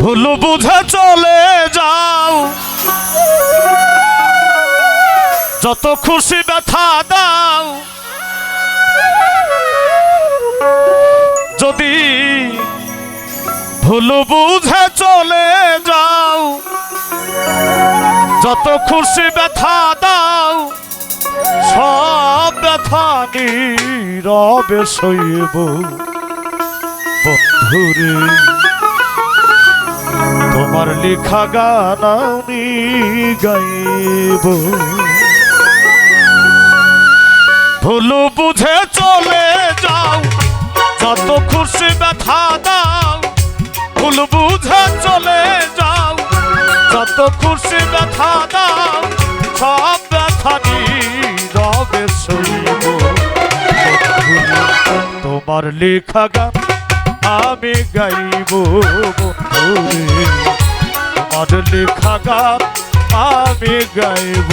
ভুল বুঝে চলে যাও। যত খুশি ব্যথা দাও। যদি ভুল বুঝে চলে যাও, যত খুশি ব্যথা দাও, সব ব্যথা নীরবে সইব। বন্ধুরে। তোমার লেখা গান আমি গাইব। ভুল বুঝে চলে যাও, যত খুশি ব্যথা দাও। ভুল বুঝে চলে যাও, যত খুশি ব্যথা দাও, সব ব্যথা সইব। তোমার লেখা গান আমি গাইব আমার লেখা গান আমি গাইব।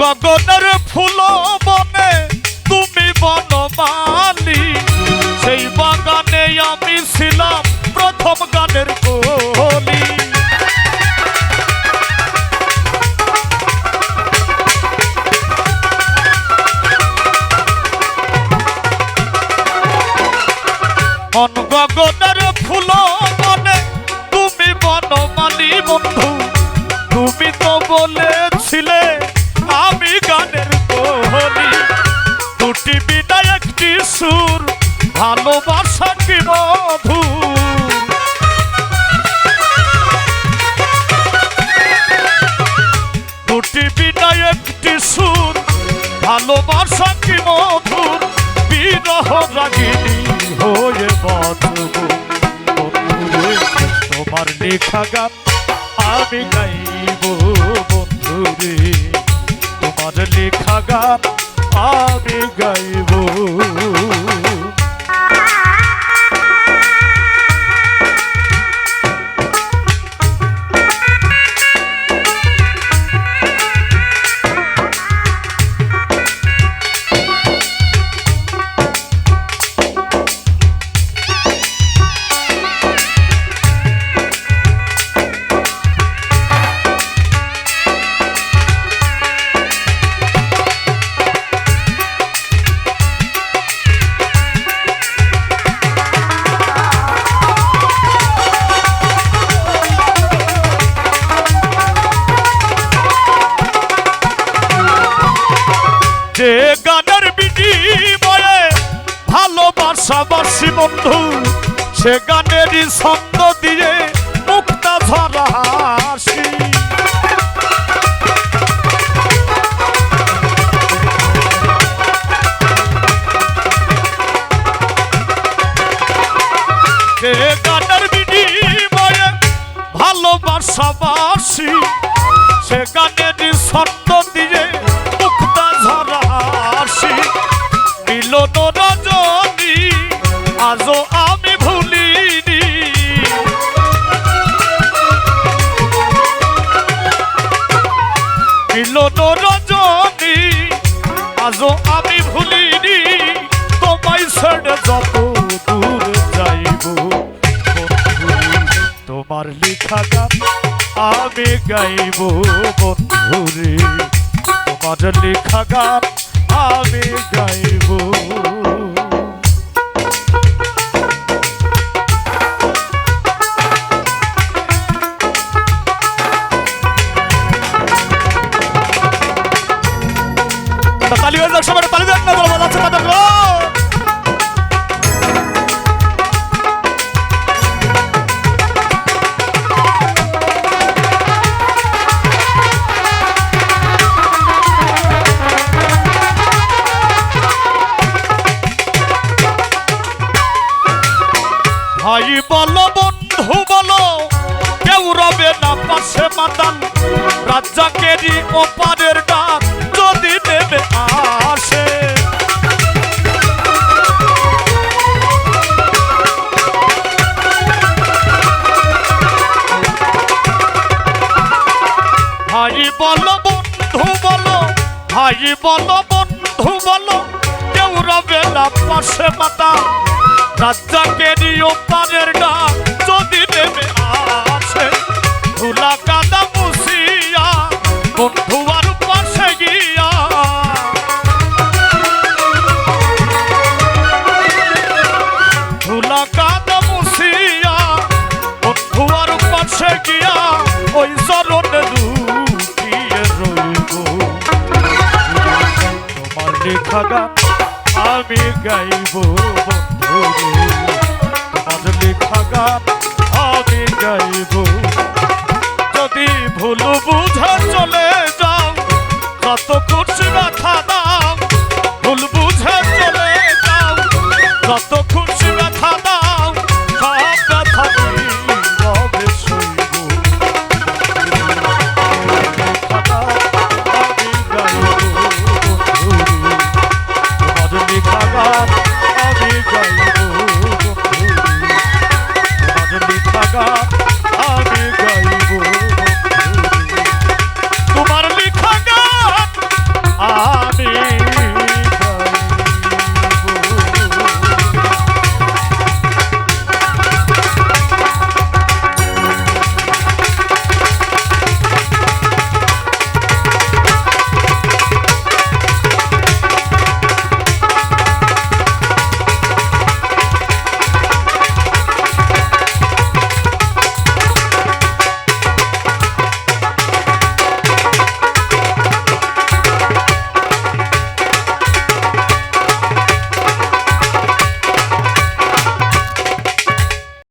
গগনের ফুল বনে তুমি বনমালি সেই বাগানে আমি ছিলাম প্রথম গানের কলি। মন গগনের ফুল বনে তুমি বনমালি বন্ধু। তুমি তো বলেছিলে বিনা একটি সুর, ভালোবাসা কি মধু দুটি বিনা একটি সুর, ভালোবাসা কি মধুর বিরহ রাগিনী হয়ে বন্ধুরে, তোমার লেখা গান আমি গাইব, বন্ধুরে। তোমার লেখা গান আমি গাইব। যে গানের বিনিময়ে ভালোবাসাবাসী বন্ধু, সে গানেরই ছন্দ দিয়ে মুক্তা ধরা যে গানের বিনিময়ে সে দিয়ে আজও আমি ভুলিনি। মিলন রজনী, আজও আমি ভুলিনি। তোমায় ছেড়ে যত দূর যাইব তোমার লেখা গান আমি গাইব, বন্ধুরে, তোমার লেখা গান আমি গাইব। ভাই বলো, বন্ধু বলো, কেউ রবে না পাশে মাতাল। রাজ্জাকেরই ওপারের ডাক যদি নেমে আসে। ভাই বলো, বন্ধু বলো, ভাই বলো, বন্ধু বলো, কেউ রবে না পাশে মাতা রাজ্জাকেরই ওপারের ডাক, যদি নেমে আসে, ধুলা কাদা মুসিয়া বন্ধু আর পাশে গিয়া। ধুলা কাদা মুসিয়া বন্ধু আর পাশে গিয়া, ওই চরণে লুকিয়ে রইব। তোমার লেখা গান আমি গাইব, বন্ধু গান আমি গাইব। যদি ভুল বুঝা চলে যাও যত